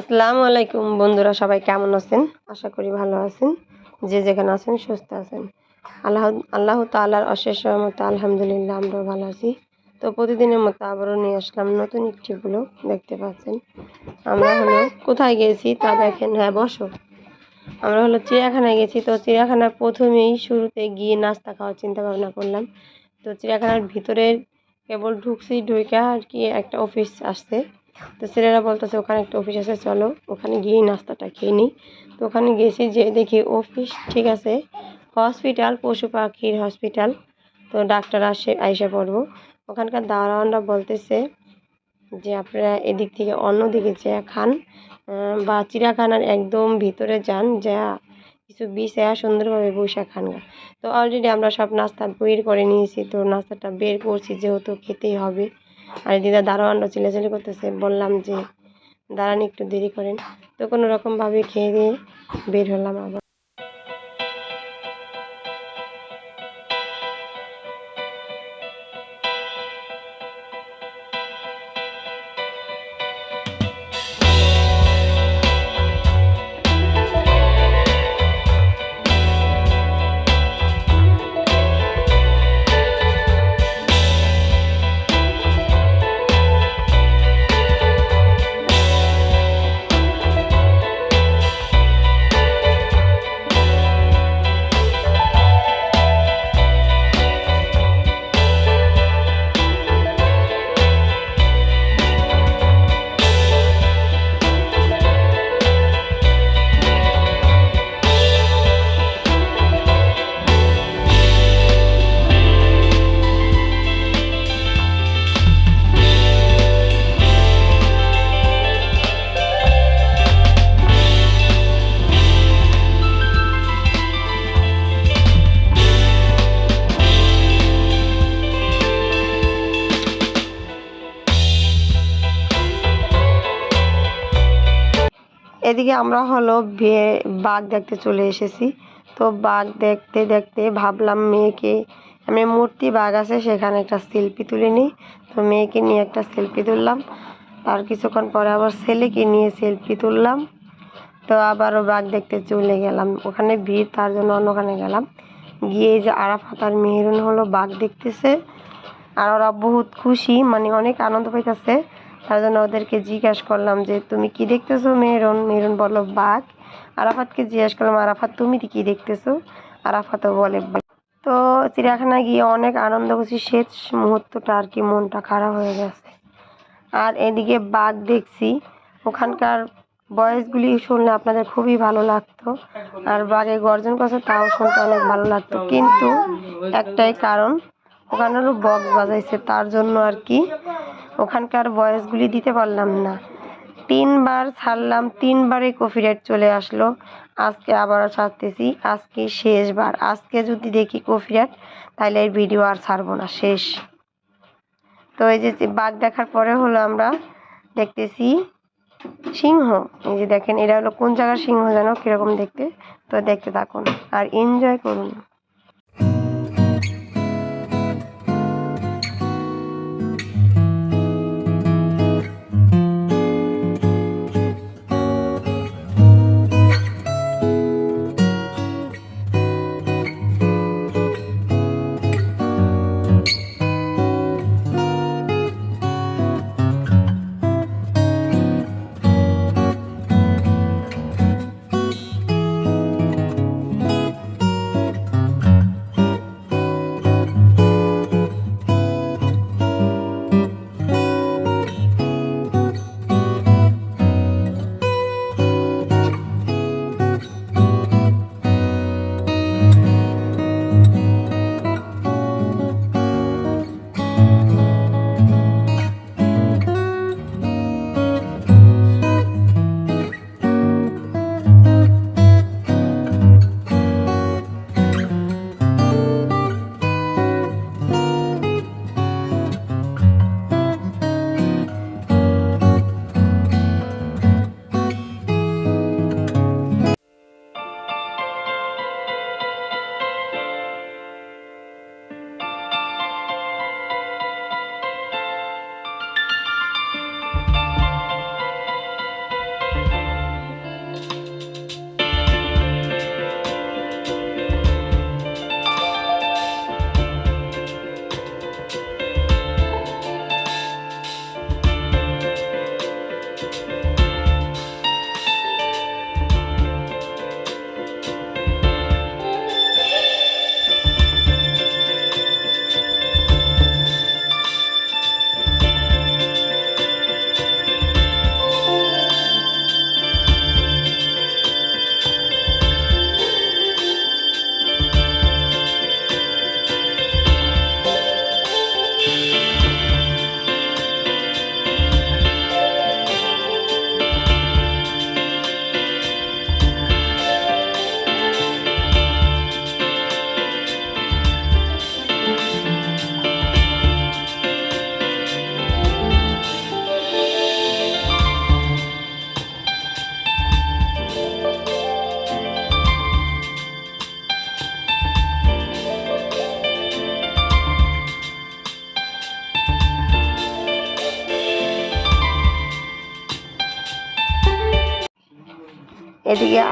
আসসালামু আলাইকুম বন্ধুরা, সবাই কেমন আছেন? আশা করি ভালো আছেন। যে যেখানে আছেন, সুস্থ আছেন। আল্লাহ আল্লাহ তাআলার অশেষ রহমতে আলহামদুলিল্লাহ আমরাও ভালো আছি। তো প্রতিদিনের মতো আবারও নিয়ে আসলাম নতুন একটি ব্লগ দেখতে পাচ্ছেন। আমরা হলো কোথায় গেছি তা দেখেন। হ্যাঁ বসো। আমরা হলো চিড়িয়াখানায় গেছি। তো চিড়িয়াখানার প্রথমেই শুরুতে গিয়ে নাস্তা খাওয়ার চিন্তা ভাবনা করলাম। তো চিড়িয়াখানার ভিতরে কেবল ঢুকছি, ঢুকে আর কি একটা অফিস আসছে। তো ছেলেরা বলতেছে, ওখানে একটা অফিস আছে, চলো। ওখানে গিয়েই নাস্তাটা খেয়ে নিই। তো ওখানে গেছি যে, দেখি অফিস ঠিক আছে। হসপিটাল পশু পাখির হসপিটাল তো ডাক্তার আসে, আইসা পড়ব। ওখানকার দাওয়ানরা বলতেছে যে, আপনারা এদিক থেকে অন্য দিকে যা খান বা চিড়িয়াখানার একদম ভিতরে যান, যা কিছু বিছায়া সুন্দরভাবে বসে খান। তো অলরেডি আমরা সব নাস্তা বের করে নিয়েছি। তো নাস্তাটা বের করছি, যেহেতু খেতেই হবে। আর দিদা দারোয়ানরা চিল্লাচিল্লি করতেছে, বললাম যে, দাঁড়ান একটু দেরি করেন। তো কোনো রকমভাবে খেয়ে দিয়ে বের হলাম আবার। এদিকে আমরা হলো বাঘ দেখতে চলে এসেছি। তো বাঘ দেখতে দেখতে ভাবলাম মেয়েকে, আমি মূর্তি বাঘ আছে, সেখানে একটা সেলফি তুলে নিই। তো মেয়েকে নিয়ে একটা সেলফি তুললাম। আর কিছুক্ষণ পরে আবার ছেলেকে নিয়ে সেলফি তুললাম। তো আবারও বাঘ দেখতে চলে গেলাম। ওখানে ভিড়, তার জন্য অন্যখানে গেলাম। গিয়ে যে আরাফাত আর মেহরুন হলো বাঘ দেখতেছে। আর ওরা বহুত খুশি মানে অনেক আনন্দ পাইতেছে। তার জন্য ওদেরকে জিজ্ঞাসা করলাম যে, তুমি কি দেখতেছো মেহরুন? মেহরুন বলো বাঘ। আরাফাতকে জিজ্ঞাসা করলাম, আরাফাত, তুমি কি দেখতেছো? আরাফাতও বলে তো চিড়িয়াখানায় গিয়ে অনেক আনন্দ করছি, শেষ মুহূর্তটা আর কি মনটা খারাপ হয়ে গেছে। আর এদিকে বাঘ দেখছি, ওখানকার ভয়েসগুলি শুনলে আপনাদের খুবই ভালো লাগতো। আর বাঘে গর্জন করছে, তাও শুনতে অনেক ভালো লাগতো। কিন্তু একটাই কারণ, ওখানে হলো বক্স বাজাইছে, তার জন্য আর কি ওখানকার ভয়েসগুলি দিতে পারলাম না। তিনবার ছাড়লাম, তিনবারে কপিরাইট চলে আসলো। আজকে আবারও ছাড়তেছি, আজকে শেষবার। আজকে যদি দেখি কপিরাইট তাহলে এই ভিডিও আর ছাড়বো না, শেষ। তো এই যে বাঘ দেখার পরে হলো আমরা দেখতেছি সিংহ। এই যে দেখেন এটা হলো কোন জায়গার সিংহ যেন, কীরকম দেখতে? তো দেখতে থাকুন, আর এনজয় করুন।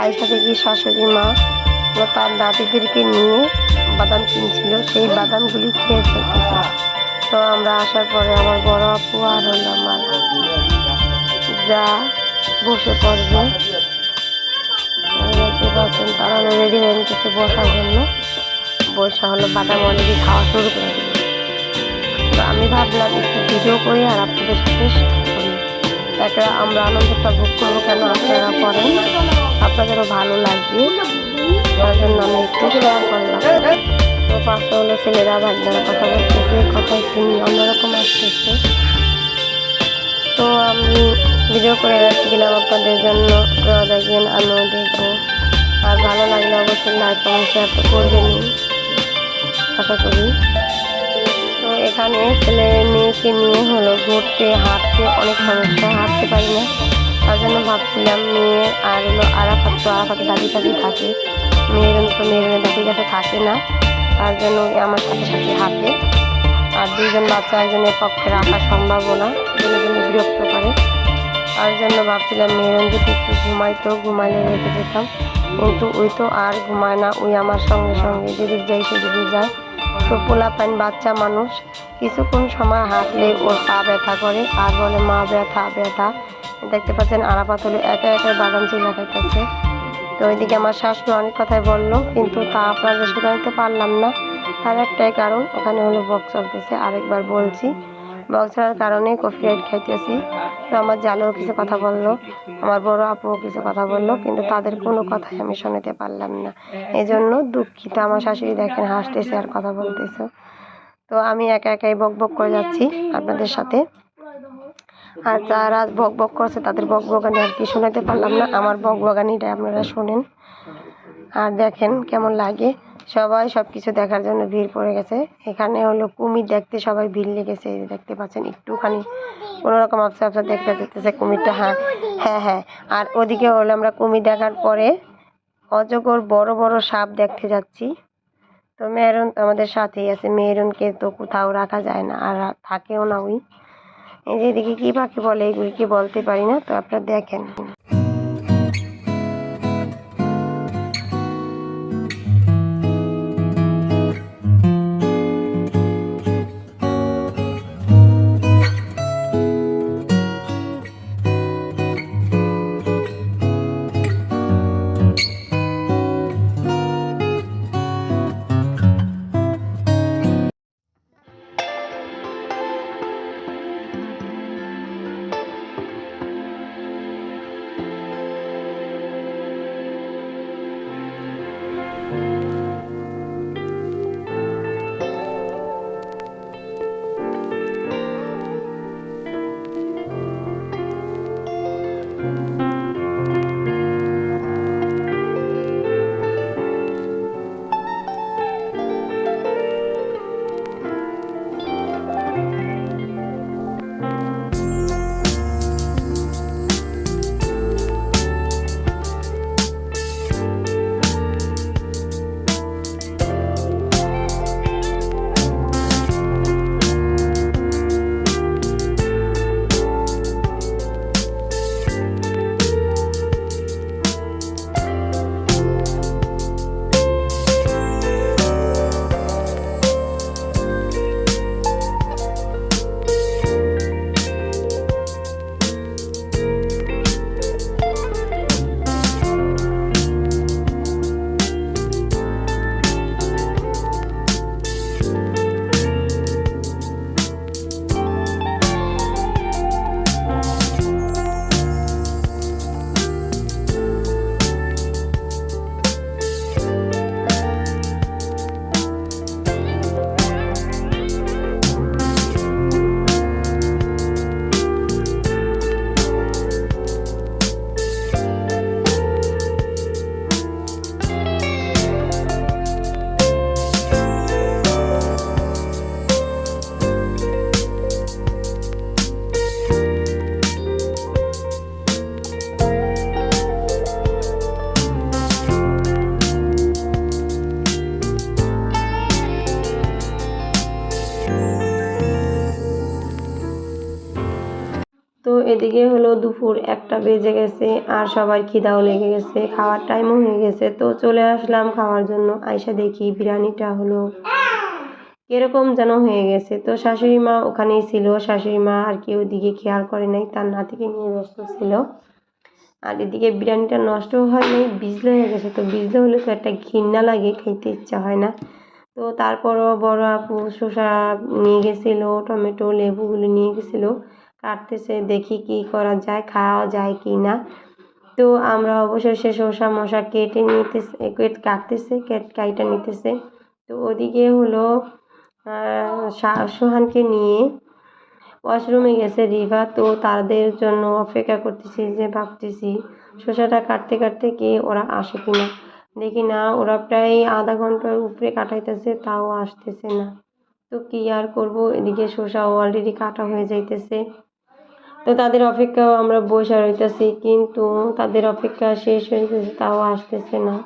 এদিকে আয়সা দেখি শাশুড়ি মা তার দাদিদেরকে নিয়ে বাদাম কিনছিল, সেই বাদামগুলি খেয়ে ফেলতেছে। তো আমরা আসার পরে আমার বড় আপু আর হলো আমার যা বসে পড়বে। দেখতে তারা রেডি হয়ে নিতেছে বসার জন্য। বসা হলো বাদাম অলরেডি খাওয়া শুরু করে তো আমি ভাবলাম একটু ভিডিও করি আর আপনাদের সাথে শেয়ার আমরা আনন্দটা ভোগ করব কেন আপনারা করেন। আপনাদেরও ভালো লাগবে। তার জন্য আমি একটু শেয়ার করলাম। তো পাশে হলো ছেলেরা ভাগনারা কথা বলতেছে, কথা একটু অন্যরকম আসতেছে। তো আমি ভিডিও করে রাখছিলাম আপনাদের জন্য। আপনারা দেখবেন, আমিও দেখব। আর ভালো লাগলে অবশ্যই লাইক কমেন্ট শেয়ার তো করবেনই। আশা করি। তো এখানে ছেলে মেয়েকে নিয়ে হলো ঘুরতে, হাঁটতে, অনেক সমস্যা, হাঁটতে পারি না। জন্য ভাবছিলাম মেয়ে আর হলো আরাফাত, তো আরাফাতে দাদি দাদি থাকে। মেয়ের তো মেয়ের দাদির কাছে থাকে না। তার জন্য আমার সাথে সাথে হাঁটে আর দুজন বাচ্চা, একজনের পক্ষে রাখা সম্ভব না দুজনে বিরক্ত করে। তার জন্য ভাবছিলাম মেয়েরন যদি একটু ঘুমাইতো ঘুমাইলে রেখে যেতাম। কিন্তু ওই তো আর ঘুমায় না, ওই আমার সঙ্গে সঙ্গে যেদিক যাই সেদিকে যায়। তো পোলা পাইন বাচ্চা মানুষ, কিছুক্ষণ সময় হাঁটলে ওর পা ব্যথা করে। আর বলে, মা, ব্যথা ব্যথা। দেখতে পাচ্ছেন আরাপাত হলে একা একা বাদাম চিলা খাইতেছে তো ওইদিকে আমার শাশুড়ি অনেক কথাই বলল, কিন্তু তা আপনাদের শোনাতে পারলাম না। তার একটাই কারণ, ওখানে হলো বক্স চলতেছে, আরেকবার বলছি। বক্স চলার কারণে কফি রাইট খাইতেছি। তো আমার জালেও কিছু কথা বলল, আমার বড় আপুও কিছু কথা বলল, কিন্তু তাদের কোনো কথাই আমি শোনাতে পারলাম না। এই জন্য দুঃখিত, আমার শাশুড়ি দেখেন হাসতেছে আর কথা বলতেছে। তো আমি একা একাই বক বক করে যাচ্ছি আপনাদের সাথে। আর যারা বক বক করছে, তাদের বক বগানি আর কি শোনাতে পারলাম না। আমার বক বগানিটা আপনারা শোনেন। আর দেখেন কেমন লাগে। সবাই সব কিছু দেখার জন্য ভিড় পড়ে গেছে। এখানে হলো কুমির দেখতে সবাই ভিড় লেগেছে দেখতে পাচ্ছেন, একটুখানি কোনোরকম আফসা আফসা দেখতে যেতেছে কুমিরটা। হ্যাঁ হ্যাঁ হ্যাঁ। আর ওদিকে হলো আমরা কুমির দেখার পরে অজগর বড় বড় সাপ দেখতে যাচ্ছি। তো মেহরুন আমাদের সাথেই আছে। মেহরুনকে তো কোথাও রাখা যায় না, আর থাকেও না ওই। এই যে এদিকে কী পাখি বলে এগুলি কি বলতে পারি না তো আপনারা দেখেন। এদিকে হলো দুপুর একটা বেজে গেছে আর সবার খিদাও লেগে গেছে, খাওয়ার টাইমও হয়ে গেছে। তো চলে আসলাম খাওয়ার জন্য। আইসা দেখি বিরিয়ানিটা হলো এরকম যেন হয়ে গেছে। তো শাশুড়ি মা ওখানেই ছিল। শাশুড়ি মা আর কেউ ওদিকে খেয়াল করে নাই। তার নাতিকে নিয়ে ব্যস্ত ছিল। আর এদিকে বিরিয়ানিটা নষ্ট হয় নাই ভিজলে হয়ে গেছে। তো বিজলে হলে তো একটা ঘৃণা লাগে, খাইতে ইচ্ছা হয় না। তো তারপরও বড় আপু শসা নিয়ে গেছিল, টমেটো, লেবুগুলো নিয়ে গেছিল। কাটতেছে দেখি কি করা যায়, খাওয়া যায় কি না? তো আমরা অবশেষে শসা মশা কেটে নিতেছে, কেট- কাটতেছে, কেট, কাইটা নিতেছে। তো ওদিকে হলো সোহানকে নিয়ে ওয়াশরুমে গেছে রিভা। তো তাদের জন্য অপেক্ষা করতেছি যে, ভাবতেছি শসাটা কাটতে কাটতে কি ওরা আসে কিনা। দেখি না, ওরা প্রায় আধা ঘণ্টার উপরে কাটাইতেছে, তাও আসতেছে না। তো কি আর করব? এদিকে শসা অলরেডি কাটা হয়ে যাইতেছে। তো তাদের অপেক্ষাও আমরা বসে রইতেছি, কিন্তু তাদের অপেক্ষা শেষ হয়ে গেছে তাও আসতেছে না।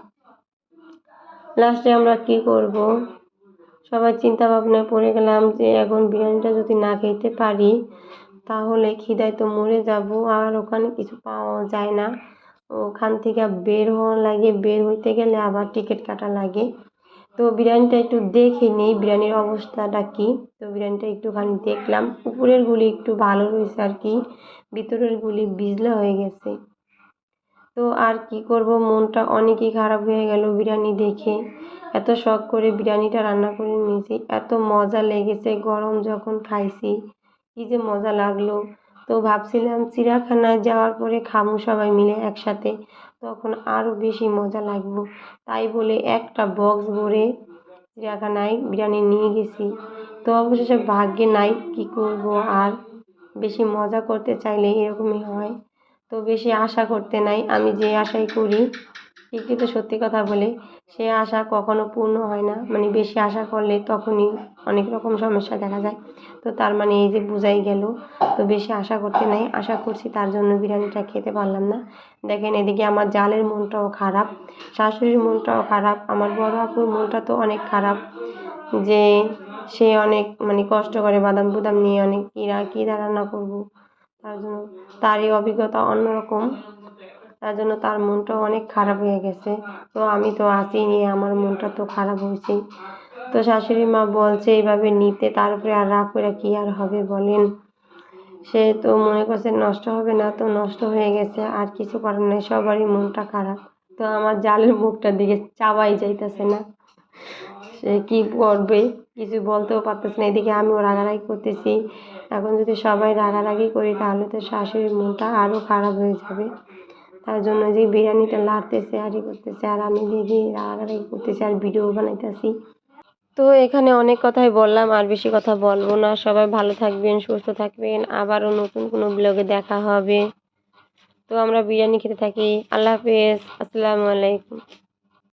লাস্টে আমরা কি করব? সবাই চিন্তা ভাবনায় পড়ে গেলাম যে এখন বিরিয়ানিটা যদি না খেতে পারি, তাহলে খিদায় তো মরে যাব, আর ওখানে কিছু পাওয়া যায় না। ওখান থেকে বের হওয়া লাগে, বের হইতে গেলে আবার টিকিট কাটা লাগে। তো বিরিয়ানিটা একটু দেখে নিই, বিরিয়ানির অবস্থাটা কি? তো বিরিয়ানিটা একটুখানি দেখলাম। উপরের গুলি একটু ভালো রয়েছে আর কি। ভিতরের গুলি বিজলা হয়ে গেছে। তো আর কি করব? মনটা অনেকই খারাপ হয়ে গেল বিরিয়ানি দেখে। এত শখ করে বিরিয়ানিটা রান্না করে নিয়েছি। এত মজা লেগেছে গরম যখন খাইছি। কী যে মজা লাগল। তো ভাবছিলাম চিড়িয়াখানায় যাওয়ার পরে খামু সবাই মিলে একসাথে। তখন আরও বেশি মজা লাগবো। তাই বলে একটা বক্স ভরে চিড়িয়াখানায় বিরিয়ানি নিয়ে গেছি। তো অবশেষে ভাগ্যে নাই, কি করব আর? বেশি মজা করতে চাইলে এরকমই হয়। তো বেশি আশা করতে নাই, আমি যে আশাই করি তো সত্যি কথা বলে। সে আশা কখনো পূর্ণ হয় না। মানে বেশি আশা করলে তখনই অনেক রকম সমস্যা দেখা যায়। তো তার মানে এই যে বোঝাই গেল, তো বেশি আশা করতে নাই। আশা করছি তার জন্য বিরিয়ানিটা খেতে পারলাম না। দেখেন এদিকে আমার জালের মনটাও খারাপ, শাশুড়ির মনটাও খারাপ, আমার বড় আপুর মনটা তো অনেক খারাপ যে সে অনেক মানে কষ্ট করে বাদাম বুদাম নিয়ে অনেক কীরা কী রান্না করব। তার জন্য তার এই অভিজ্ঞতা অন্যরকম। তার জন্য তার মনটাও অনেক খারাপ হয়ে গেছে। তো আমি তো আছি নিয়ে আমার মনটা তো খারাপ হয়েছেই তো শাশুড়ি মা বলছে, এইভাবে নিতে, তার উপরে আর রাগ করে কী আর হবে বলেন? সে তো মনে করছে, নষ্ট হবে না তো, নষ্ট হয়ে গেছে, আর কিছু করার নেই, সবারই মনটা খারাপ। তো আমার জালের মুখটার দিকে চাবাই যাইতেছে না। সে কী করবে? কিছু বলতেও পারতেছে না। এদিকে আমিও রাগারাগি করতেছি। এখন যদি সবাই রাগারাগি করি, তাহলে তো শাশুড়ির মনটা আরও খারাপ হয়ে যাবে। তার জন্য যে বিরিয়ানিটা লাড়তেছে আর ই করতেছে, আর আমি দেখি রাগারাগি করতেছি আর ভিডিও বানাইতেছি। তো এখানে অনেক কথাই বললাম, আর বেশি কথা বলব না। সবাই ভালো থাকবেন, সুস্থ থাকবেন। আবারও নতুন কোনো ব্লগে দেখা হবে। তো আমরা বিরিয়ানি খেতে থাকি। আল্লাহ হাফেজ। আসসালামু আলাইকুম।